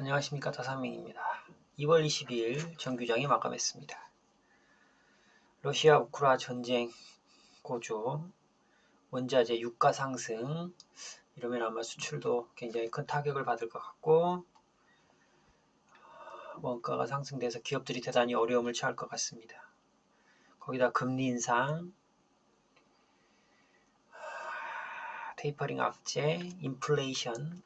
안녕하십니까 다산민입니다. 2월 22일 정규장이 마감했습니다. 러시아 우크라 전쟁 고조, 원자재 유가 상승 이러면 아마 수출도 굉장히 큰 타격을 받을 것 같고 원가가 상승돼서 기업들이 대단히 어려움을 처할 것 같습니다. 거기다 금리 인상, 테이퍼링 악재, 인플레이션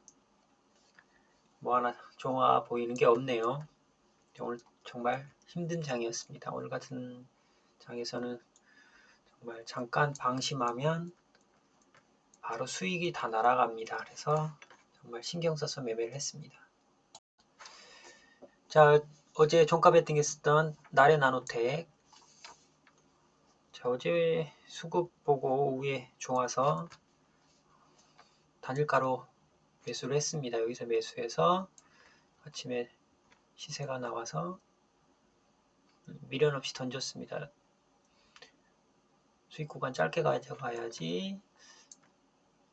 뭐 하나 좋아 보이는 게 없네요. 오늘 정말 힘든 장이었습니다. 오늘 같은 장에서는 정말 잠깐 방심하면 바로 수익이 다 날아갑니다. 그래서 정말 신경 써서 매매를 했습니다. 자, 어제 종가 베팅에 쓰던 나래 나노텍 자, 어제 수급 보고 오후에 좋아서 단일가로 매수를 했습니다. 여기서 매수해서 아침에 시세가 나와서 미련 없이 던졌습니다. 수익 구간 짧게 가져가야지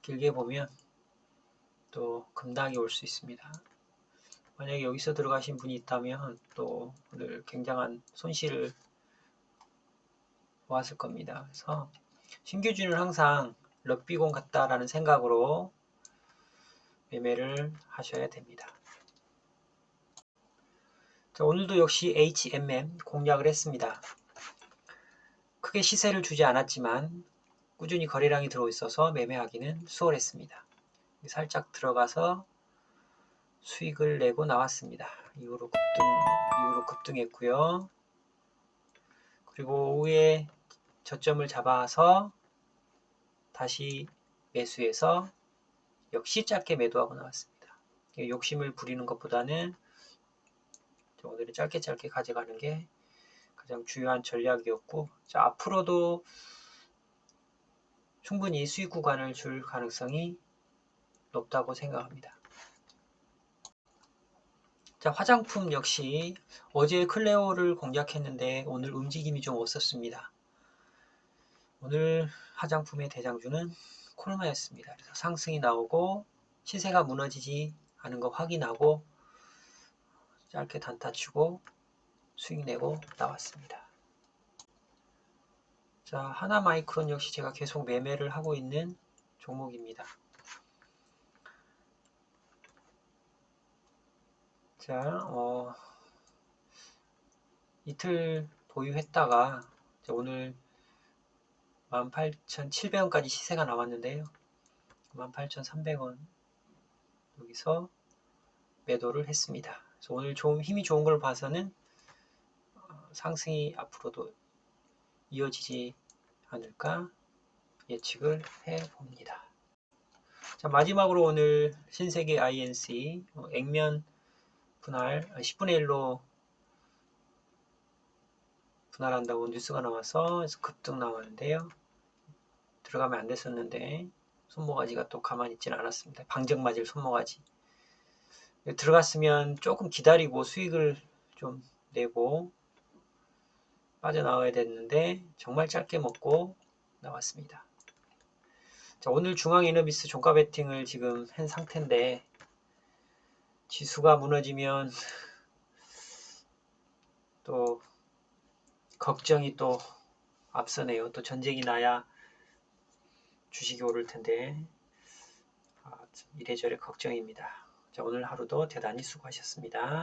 길게 보면 또 급락이 올 수 있습니다. 만약에 여기서 들어가신 분이 있다면 또 오늘 굉장한 손실을 보았을 겁니다. 그래서 신규준은 항상 럭비공 같다라는 생각으로 매매를 하셔야 됩니다. 자, 오늘도 역시 HMM 공략을 했습니다. 크게 시세를 주지 않았지만 꾸준히 거래량이 들어 있어서 매매하기는 수월했습니다. 살짝 들어가서 수익을 내고 나왔습니다. 이후로 급등, 이후로 급등했고요. 그리고 오후에 저점을 잡아서 다시 매수해서 역시 짧게 매도하고 나왔습니다. 욕심을 부리는 것보다는 오늘은 짧게 짧게 가져가는 게 가장 중요한 전략이었고 자, 앞으로도 충분히 수익 구간을 줄 가능성이 높다고 생각합니다. 자, 화장품 역시 어제 클레오를 공략했는데 오늘 움직임이 좀 없었습니다. 오늘 화장품의 대장주는 콜마였습니다. 그래서 상승이 나오고 시세가 무너지지 않은 거 확인하고 짧게 단타 치고 수익 내고 나왔습니다. 자, 하나 마이크론 역시 제가 계속 매매를 하고 있는 종목입니다. 자, 어, 이틀 보유했다가 오늘 18,700원까지 시세가 나왔는데요. 18,300원 여기서 매도를 했습니다. 그래서 오늘 좀 힘이 좋은 걸 봐서는 어, 상승이 앞으로도 이어지지 않을까 예측을 해 봅니다. 자, 마지막으로 오늘 신세계 INC 어, 액면 분할 10분의 1로 분할한다고 뉴스가 나와서 급등 나왔는데요. 들어가면 안 됐었는데 손모가지가 또 가만히 있지는 않았습니다. 방정 맞을 손모가지. 들어갔으면 조금 기다리고 수익을 좀 내고 빠져나와야 됐는데 정말 짧게 먹고 나왔습니다. 자, 오늘 중앙이너비스 종가 베팅을 지금 한 상태인데 지수가 무너지면 또 걱정이 또 앞서네요. 또 전쟁이 나야 주식이 오를 텐데 아, 이래저래 걱정입니다. 자, 오늘 하루도 대단히 수고하셨습니다.